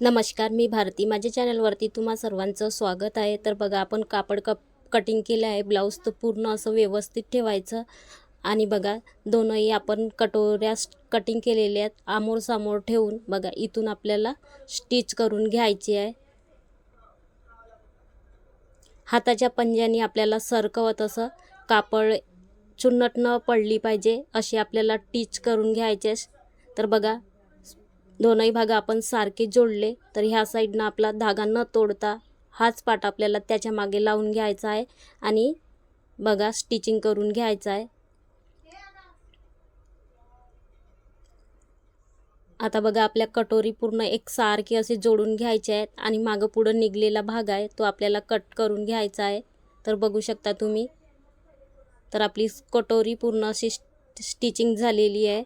नमस्कार मी भारती. माझ्या चॅनलवरती तुम्हा सर्वांचं स्वागत आहे. तर बघा आपण कापड कप कटिंग केलं आहे. ब्लाऊज तर पूर्ण असं व्यवस्थित ठेवायचं. आणि बघा दोनही आपण कटोऱ्या कटिंग केलेल्या आहेत. आमोर सामोर ठेवून बघा इथून आपल्याला स्टिच करून घ्यायची आहे. हाताच्या पंज्यानी आपल्याला सरकवत असं कापड चुन्नट न पडली पाहिजे अशी आपल्याला टीच करून घ्यायचे तर बघा दोनही भाग आपण सारखे जोडले तर ह्या साईडनं आपला धागा न तोडता हाच पाट आपल्याला त्याच्यामागे लावून घ्यायचा आहे आणि बघा स्टिचिंग करून घ्यायचं आहे. आता बघा आपल्या कटोरी पूर्ण एक सारखी असे जोडून घ्यायचे आहेत आणि मागं पुढं निघलेला भाग आहे तो आपल्याला कट करून घ्यायचा आहे. तर बघू शकता तुम्ही तर आपली कटोरी पूर्ण अशी स्टिचिंग झालेली आहे.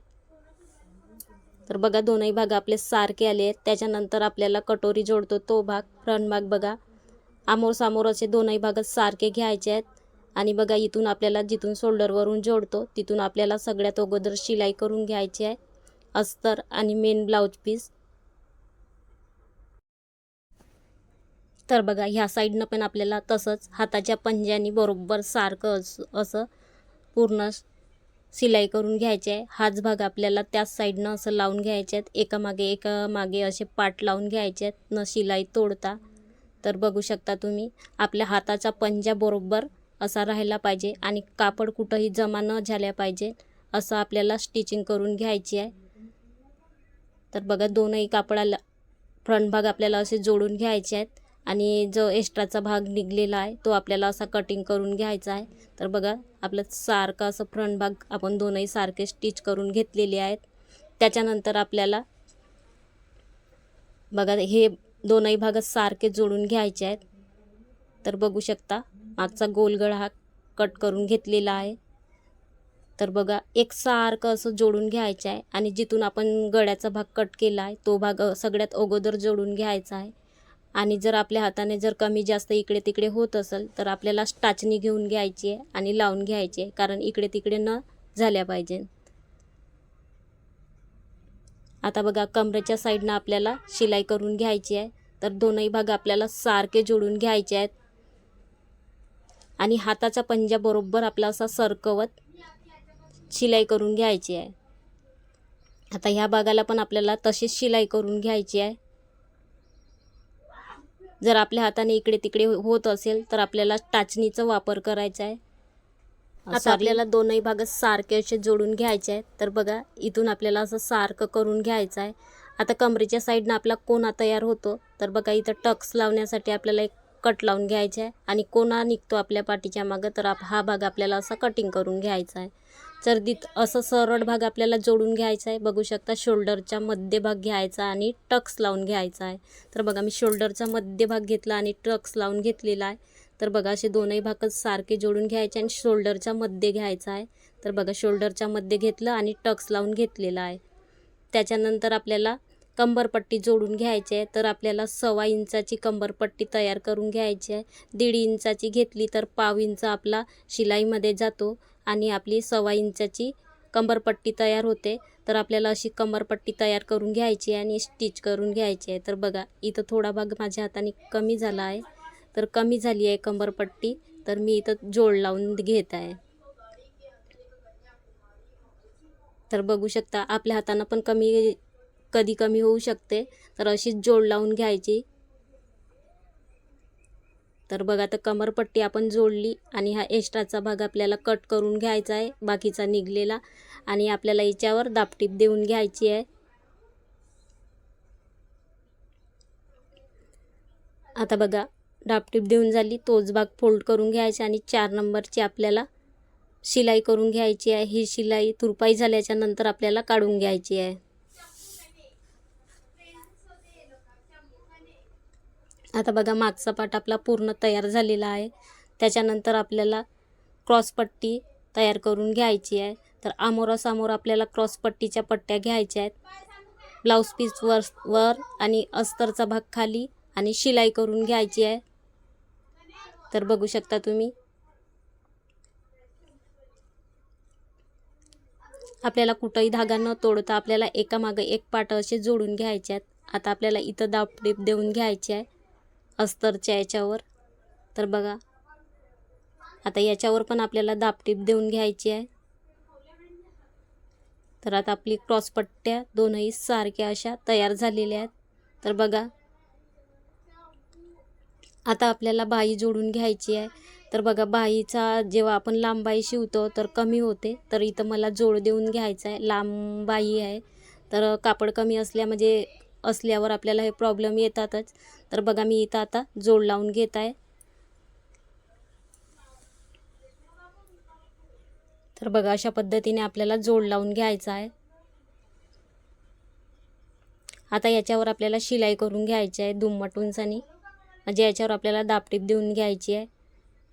तर बघा दोनही भाग आपले सारखे आले आहेत. त्याच्यानंतर आपल्याला कटोरी जोडतो तो भाग फ्रंट भाग बघा. आमोर सामोर असे दोनही भाग सारखे घ्यायचे आहेत. आणि बघा इथून आपल्याला जिथून शोल्डरवरून जोडतो तिथून आपल्याला सगळ्यात अगोदर शिलाई करून घ्यायची आहे. अस्तर आणि मेन ब्लाऊज पीस तर बघा ह्या साईडनं पण आपल्याला तसंच हाताच्या पंजानी बरोबर सारखं असं असं पूर्ण सिलाई करून घ्यायचे. आहे हाच भाग आपल्याला त्याच साईडनं असं लावून घ्यायचे आहेत. एका मागे एका मागे असे पाट लावून घ्यायचे आहेत. न शिलाई तोडता. तर बघू शकता तुम्ही आपल्या हाताचा पंजा बरोबर असा राहायला पाहिजे आणि कापड कुठंही जमा न झाल्या पाहिजे असं आपल्याला स्टिचिंग करून घ्यायची आहे. तर बघा दोनही कापडाला फ्रंट भाग आपल्याला असे जोडून घ्यायचे आहेत. आणि जो एक्स्ट्राचा भाग निघलेला आहे तो आपल्याला असा कटिंग करून घ्यायचा आहे. तर बघा आपलं सारखं असं फ्रंट भाग आपण दोनही सारखे स्टिच करून घेतलेले आहेत. त्याच्यानंतर आपल्याला बघा हे दोनही भाग सारखे जोडून घ्यायचे आहेत. तर बघू शकता मागचा गोलगड हा कट करून घेतलेला आहे. तर बघा एक सारखं असं जोडून घ्यायचं आहे आणि जिथून आपण गळ्याचा भाग कट केला आहे तो भाग सगळ्यात अगोदर जोडून घ्यायचा आहे. आणि जर आपल्या हाताने जर कमी जास्त इकडे तिकडे होत असेल तर आपल्याला टाचणी घेऊन घ्यायची आहे आणि लावून घ्यायची आहे कारण इकडे तिकडे न झाल्या पाहिजे. आता बघा कमरेच्या साईडनं आपल्याला शिलाई करून घ्यायची आहे तर दोनही भाग आपल्याला सारखे जोडून घ्यायचे आहेत. आणि हाताचा पंजा बरोबर आपला असा सरकवत शिलाई करून घ्यायची आहे. आता ह्या भागाला पण आपल्याला तशीच शिलाई करून घ्यायची आहे. जर आपल्या हाताने इकडे तिकडे होत असेल तर आपल्याला टाचणीचा वापर करायचा आहे. आता आपल्याला दोनही भाग सारखे असे जोडून घ्यायचे आहेत. तर बघा इथून आपल्याला असं सारखं करून घ्यायचं आहे. आता कमरेच्या साईडनं आपला कोणा तयार होतो. तर बघा इथं टक्स लावण्यासाठी आपल्याला एक कट लावून घ्यायचा आहे. आणि कोणा निघतो आपल्या पाठीच्या मागं तर आप हा भाग आपल्याला असा कटिंग करून घ्यायचा आहे. चर्दीत असं सरळ भाग आपल्याला जोडून घ्यायचा आहे. बघू शकता शोल्डरच्या मध्यभाग घ्यायचा आणि टक्स लावून घ्यायचा आहे. तर बघा मी शोल्डरचा मध्यभाग घेतला आणि टक्स लावून घेतलेला आहे. तर बघा असे दोनही भागच सारखे जोडून घ्यायचे आणि शोल्डरच्या मध्ये घ्यायचा आहे. तर बघा शोल्डरच्या मध्ये घेतलं आणि टक्स लावून घेतलेला आहे. त्याच्यानंतर आपल्याला कंबरपट्टी जोडून घ्यायची आहे. तर आपल्याला सव्वा इंचाची कंबरपट्टी तयार करून घ्यायची आहे. दीड इंचाची घेतली तर पाव इंच आपला शिलाईमध्ये जातो. आणि आपली सव्वा इंचाची कंबरपट्टी तयार होते. तर आपल्याला अशी कंबरपट्टी तयार करून घ्यायची आणि स्टिच करून घ्यायची आहे. तर बघा इथं थोडा भाग माझ्या हाताने कमी झाला आहे. तर कमी झाली आहे कंबरपट्टी. तर मी इथं जोड लावून घेत आहे. तर बघू शकता आपल्या हातानं पण कमी कधी कमी होऊ शकते. तर अशीच जोड लावून घ्यायची. तर बघा तर कमरपट्टी आपण जोडली आणि हा एक्स्ट्राचा भाग आपल्याला कट करून घ्यायचा आहे. बाकीचा निघलेला आणि आपल्याला याच्यावर दापटीप देऊन घ्यायची आहे. आता बघा दापटीप देऊन झाली. तोच भाग फोल्ड करून घ्यायचा आणि चार नंबरची आपल्याला शिलाई करून घ्यायची आहे. ही शिलाई तुरपाई झाल्याच्यानंतर आपल्याला काढून घ्यायची आहे. आता बघा मागचा पाट आपला पूर्ण तयार झालेला आहे. त्याच्यानंतर आपल्याला क्रॉसपट्टी तयार करून घ्यायची आहे. तर आमोरासमोर आपल्याला क्रॉसपट्टीच्या पट्ट्या घ्यायच्या आहेत. ब्लाऊज पीस वर वर आणि अस्तरचा भाग खाली आणि शिलाई करून घ्यायची आहे. तर बघू शकता तुम्ही. आपल्याला कुठंही धागा न तोडता आपल्याला एकामागं एक पाट असे जोडून घ्यायचे आहेत. आता आपल्याला इथं दापटीप देऊन घ्यायची आहे. अस्तरच्या याच्यावर. तर बघा. आता याच्यावर पण आपल्याला दापटीप देऊन घ्यायची आहे. तर आता आपली क्रॉसपट्ट्या दोनही सारख्या अशा तयार झालेल्या आहेत. तर बघा. आता आपल्याला बाई जोडून घ्यायची आहे. तर बघा बाईचा जेव्हा आपण लांबाई शिवतो तर कमी होते. तर इथं मला जोड देऊन घ्यायचा आहे. लांब बाई आहे. तर कापड कमी असल्या म्हणजे असल्यावर आपल्याला हे प्रॉब्लेम येतातच. तर बघा मी इथं आता जोड लावून घेत आहे. तर बघा अशा पद्धतीने आपल्याला जोड लावून घ्यायचा आहे. आता याच्यावर आपल्याला शिलाई करून घ्यायची आहे दुम्मट उंचानी म्हणजे याच्यावर आपल्याला दापटीप देऊन घ्यायची आहे.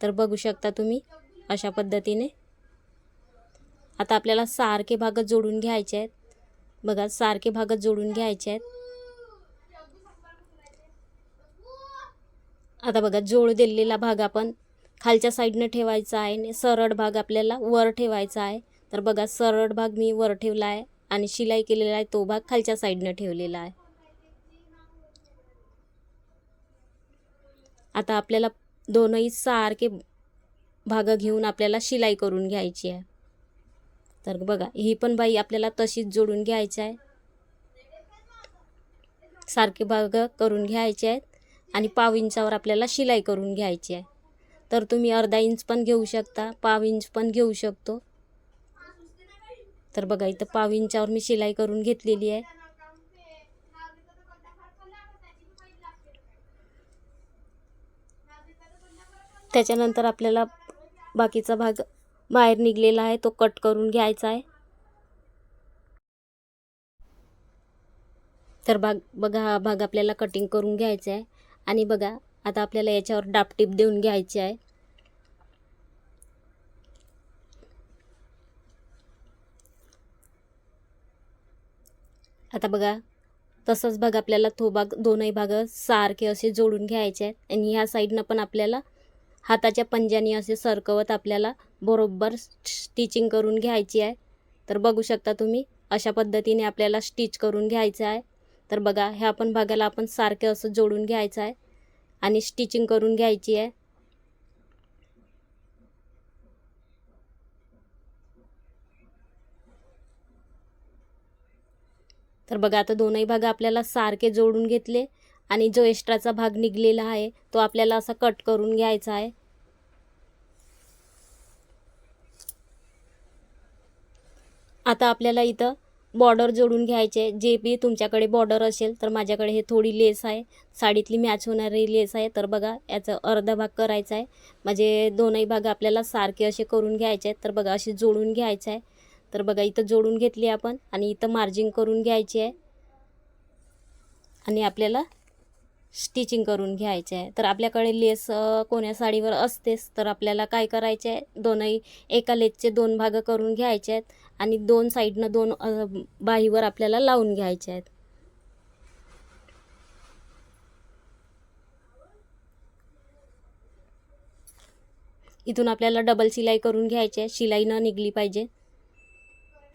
तर बघू शकता तुम्ही अशा पद्धतीने. आता आपल्याला सारखे भागात जोडून घ्यायचे आहेत. बघा सारखे भागात जोडून घ्यायचे आहेत. आता बघा जोड दिलेला भाग आपण खालच्या साईडनं ठेवायचा आहे आणि सरळ भाग आपल्याला वर ठेवायचा आहे. तर बघा सरळ भाग मी वर ठेवला आहे आणि शिलाई केलेला आहे तो भाग खालच्या साईडनं ठेवलेला आहे. आता आपल्याला दोनही सारखे भाग घेऊन आपल्याला शिलाई करून घ्यायची आहे. तर बघा ही पण बाई आपल्याला तशीच जोडून घ्यायची आहे. सारखे भाग करून घ्यायचे आहेत. आणि पाव इंचावर आपल्याला शिलाई करून घ्यायची आहे. तर तुम्ही अर्धा इंच पण घेऊ शकता पाव इंच पण घेऊ शकतो. तर बघा इथं पाव इंचावर मी शिलाई करून घेतलेली आहे. त्याच्यानंतर आपल्याला बाकीचा भाग बाहेर निघलेला आहे तो कट करून घ्यायचा आहे. तर भाग बघा हा भाग आपल्याला कटिंग करून घ्यायचा आहे. आणि बघा आता आपल्याला याच्यावर डापटीप देऊन घ्यायची आहे. आता बघा तसंच भाग आपल्याला तो भाग दोनही भाग सारखे असे जोडून घ्यायचे आहेत. आणि ह्या साईडनं पण आपल्याला हाताच्या पंजानी असे सरकवत आपल्याला बरोबर स्टिचिंग करून घ्यायची आहे. तर बघू शकता तुम्ही अशा पद्धतीने आपल्याला स्टिच करून घ्यायचं आहे. तर बघा ह्या पण भागाला आपण सारखं असं जोडून घ्यायचं आहे आणि स्टिचिंग करून घ्यायची आहे. तर बघा आता दोनही भाग आपल्याला सारखे जोडून घेतले आणि जो एक्स्ट्राचा भाग निघलेला आहे तो आपल्याला असा कट करून घ्यायचा आहे. आता आपल्याला इथं बॉर्डर जोडून घ्यायचे. जे बी तुमच्याकडे बॉर्डर असेल तर माझ्याकडे हे थोडी लेस आहे. साडीतली मॅच होणारी लेस आहे. तर बघा याचं अर्धा भाग करायचा आहे. म्हणजे दोनही भाग आपल्याला सारखे असे करून घ्यायचे आहेत. तर बघा असे जोडून घ्यायचे आहे. तर बघा इथं जोडून घेतली आपण आणि इथं मार्जिंग करून घ्यायची आहे. आणि आपल्याला स्टिचिंग करून घ्यायचे. आहे तर आपल्याकडे लेस कोण्या साडीवर असतेच तर आपल्याला काय करायचे? आहे दोनही एका लेसचे दोन भाग करून घ्यायचे आहेत आणि दोन साईडनं दोन बाहीवर आपल्याला लावून घ्यायचे आहेत. इथून आपल्याला डबल शिलाई करून घ्यायची आहे. शिलाई न निघली पाहिजे.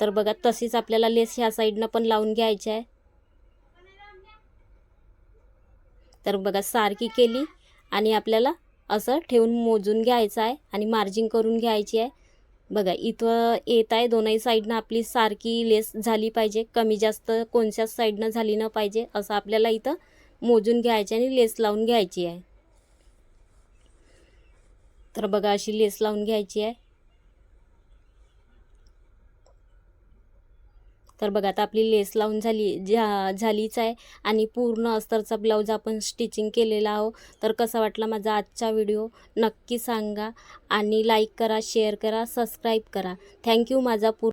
तर बघा तशीच आपल्याला लेस ह्या साईडनं पण लावून घ्यायची आहे. तर बघा सारखी केली आणि आपल्याला असं ठेवून मोजून घ्यायचं आहे आणि मार्जिंग करून घ्यायची आहे. बघा इथं येत आहे दोनही साईडनं आपली सारखी लेस झाली पाहिजे कमी जास्त कोणत्याच साईडनं झाली न पाहिजे असं आपल्याला इथं मोजून घ्यायची आणि लेस लावून घ्यायची आहे. तर बघा अशी लेस लावून घ्यायची आहे. तर बघा आता आपली लेस लावून झाली झा झालीच आहे. आणि पूर्ण अस्तरचा ब्लाऊज आपण स्टिचिंग केलेला आहो तर कसा वाटला माझा आजचा व्हिडिओ? नक्की सांगा. आणि लाईक करा शेअर करा सबस्क्राईब करा. थँक्यू माझा पूर्ण